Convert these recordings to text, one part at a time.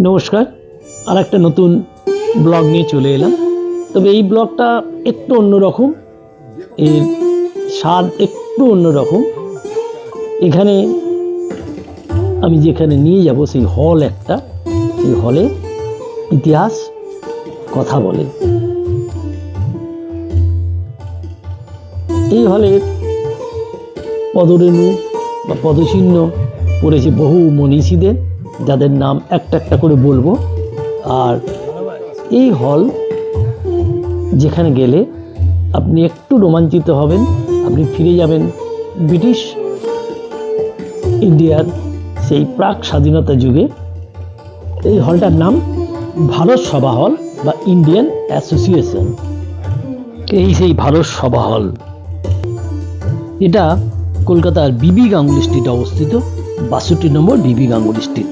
নমস্কার আর একটা নতুন ব্লগ নিয়ে চলে এলাম। তবে এই ব্লগটা একটু অন্যরকম এর স্বাদ একটু অন্যরকম এখানে আমি যেখানে নিয়ে যাব, সেই হল একটা। সেই হলে ইতিহাস, কথা বলে। এই হলের পদরেণু বা পদচিহ্ন পড়েছে বহু মনীষীদের। যাদের নাম একটা একটা করে বলব। আর এই হল যেখানে গেলে আপনি একটু রোমাঞ্চিত হবেন, আপনি ফিরে যাবেন ব্রিটিশ ইন্ডিয়ার সেই প্রাক স্বাধীনতা যুগে। এই হলটার নাম ভারত সভা হল বা ইন্ডিয়ান অ্যাসোসিয়েশন। এই সেই ভারত সভা হল। এটা কলকাতার বিবি গাঙ্গুলি স্ট্রিটে অবস্থিত। বাষট্টি নম্বর বিবি গাঙ্গুলি স্ট্রিট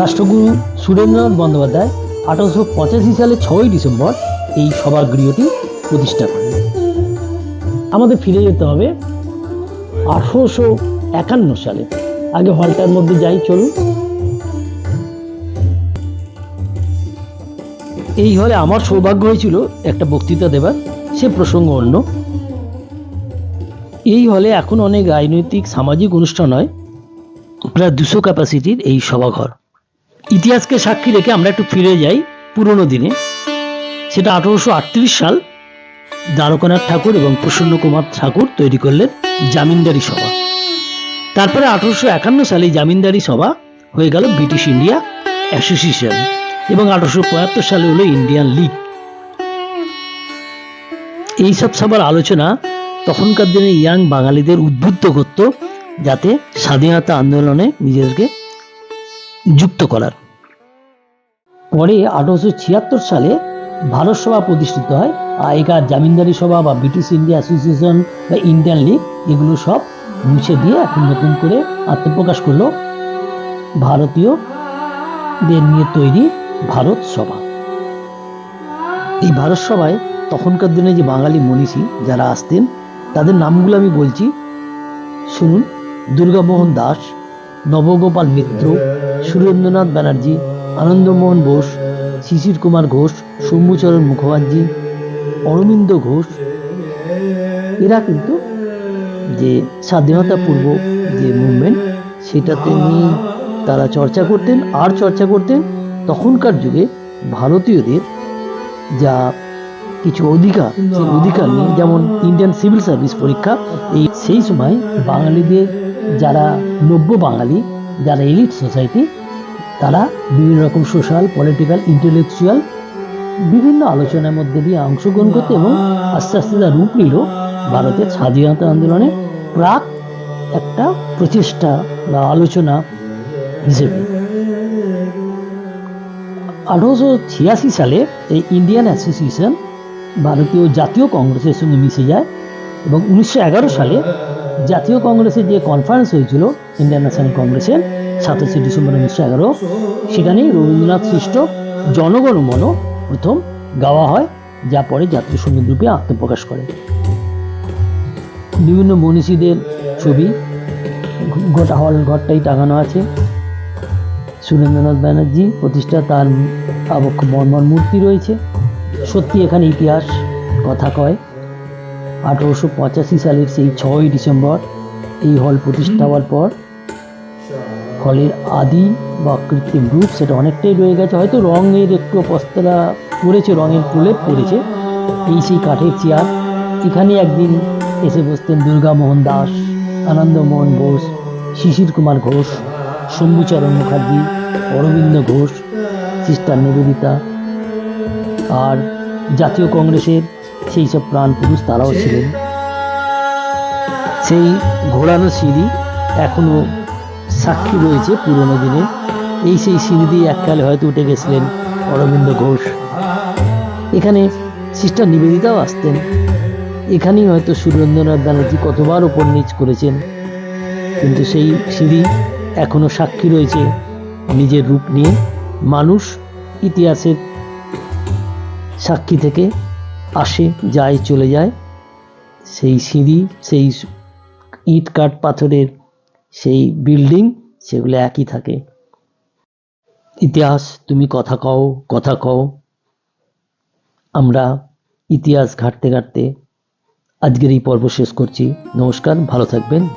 রাষ্ট্রগুরু সুরেন্দ্রনাথ বন্দ্যোপাধ্যায় আঠারোশো পঁচাশি সালে ছয়ই ডিসেম্বর এই সভাগৃহটি প্রতিষ্ঠা করেন। আমাদের ফিরে যেতে হবে আঠারোশো একান্ন সালে। আগে হলটার মধ্যে যাই, চলুন। এই হলে আমার সৌভাগ্য হয়েছিল একটা বক্তৃতা দেবার, সে প্রসঙ্গ অন্য। এই হলে এখন অনেক রাজনৈতিক, সামাজিক অনুষ্ঠান হয়। প্রায় দুশো ক্যাপাসিটির এই সভাঘর। ইতিহাসকে সাক্ষী রেখে আমরা একটু ফিরে যাই পুরনো দিনে। সেটা আঠারোশো আটত্রিশ সাল দ্বারকানাথ ঠাকুর এবং প্রসন্ন কুমার ঠাকুর তৈরি করলেন জামিনদারি সভা। তারপরে আঠারোশো একান্ন সালে জামিনদারি সভা হয়ে গেল ব্রিটিশ ইন্ডিয়া অ্যাসোসিয়েশন এবং আঠারোশো পঁয়াত্তর সালে হলো ইন্ডিয়ান লীগ। এইসব সবার আলোচনা তখনকার দিনে ইয়াং বাঙালিদের উদ্বুদ্ধ করত যাতে স্বাধীনতা আন্দোলনে নিজেদেরকে যুক্ত করার। পরে আঠারোশো ছিয়াত্তর সালে ভারত সভা প্রতিষ্ঠিত হয়। আগেকার জামিনদারি সভা বা ব্রিটিশ ইন্ডিয়া অ্যাসোসিয়েশন বা ইন্ডিয়ান লীগ এগুলো সব মুছে দিয়ে এখন নতুন করে আত্মপ্রকাশ করল ভারতীয়দের নিয়ে তৈরি ভারত সভা। এই ভারত সভায় তখনকার দিনে যে বাঙালি মনীষী যারা আসতেন, তাদের নামগুলো আমি বলছি। শুনুন। দুর্গামোহন দাস, নবগোপাল মিত্র, সুরেন্দ্রনাথ ব্যানার্জি, আনন্দমোহন বোস, শিশির কুমার ঘোষ শম্ভুচরণ মুখোপাধ্যায়, অরবিন্দ ঘোষ। এরা কিন্তু যে স্বাধীনতা পূর্ব যে মুভমেন্ট সেটাতে নিয়ে তারা চর্চা করতেন আর চর্চা করতেন তখনকার যুগে ভারতীয়দের যা কিছু অধিকার, সেই অধিকার নিয়ে, যেমন ইন্ডিয়ান সিভিল সার্ভিস পরীক্ষা, এই সেই সময় বাঙালিদের যারা নব্য বাঙালি, যারা এলিট সোসাইটি তারা বিভিন্ন রকম সোশ্যাল পলিটিক্যাল ইন্টেলেকচুয়াল বিভিন্ন আলোচনার মধ্যে দিয়ে অংশগ্রহণ করতে এবং আস্তে আস্তে তা রূপ নিল। ভারতের স্বাধীনতা আন্দোলনের প্রাক একটা প্রচেষ্টা বা আলোচনা হিসেবে। আঠারোশো ছিয়াশি সালে এই ইন্ডিয়ান অ্যাসোসিয়েশন ভারতীয় জাতীয় কংগ্রেসের সঙ্গে মিশে যায় এবং উনিশশো এগারো সালে জাতীয় কংগ্রেসের যে কনফারেন্স হয়েছিল ইন্ডিয়ান ন্যাশনাল কংগ্রেসের সাতাশে ডিসেম্বর উনিশশো এগারো, সেখানেই রবীন্দ্রনাথ সৃষ্ট জনগণ মন প্রথম গাওয়া হয়, যা পরে জাতীয় সংগীত রূপে আত্মপ্রকাশ করে। বিভিন্ন মনীষীদের ছবি, গোটা হল ঘরটাই টাঙানো আছে। সুরেন্দ্রনাথ ব্যানার্জি প্রতিষ্ঠা, তার আবক্ষ মর্মর মূর্তি রয়েছে। সত্যি এখানে ইতিহাস, কথা কয়। আঠেরোশো পঁচাশি সালের সেই ছয়ই ডিসেম্বর এই হল প্রতিষ্ঠা হওয়ার পর হলের আদি বা কৃত্রিম রূপ সেটা অনেকটাই রয়ে গেছে। হয়তো রঙের একটু পস্তরা পড়েছে, রঙের প্রলেপ পড়েছে। এই সেই কাঠের চেয়ার, এখানে একদিন এসে বসতেন দুর্গামোহন দাস আনন্দমোহন ঘোষ, শিশির কুমার ঘোষ, শম্ভুচরণ মুখার্জি, অরবিন্দ ঘোষ, সিস্টার নিবেদিতা আর জাতীয় কংগ্রেসের সেই সব প্রাণ পুরুষ তারাও ছিলেন। সেই ঘোরানো সিঁড়ি এখনও সাক্ষী রয়েছে পুরনো দিনে। এই সেই সিঁড়ি দিয়ে এককালে হয়তো উঠে গেছিলেন অরবিন্দ ঘোষ। এখানে সিস্টার নিবেদিতাও আসতেন। এখানেই হয়তো সুরেন্দ্রনাথ ব্যানার্জি কতবার ওপর নিচ করেছেন। কিন্তু সেই সিঁড়ি এখনও সাক্ষী রয়েছে নিজের রূপ নিয়ে। মানুষ ইতিহাসের সাক্ষী থেকে আসে, যায়, চলে যায়। সেই সিঁড়ি, সেই ইট কাঠ পাথরের সেই বিল্ডিং, সেগুলো একই থাকে। ইতিহাস, তুমি কথা কও কথা কও। আমরা ইতিহাস ঘাঁটতে ঘাঁটতে আজকের এই পর্ব শেষ করছি। নমস্কার, ভালো থাকবেন।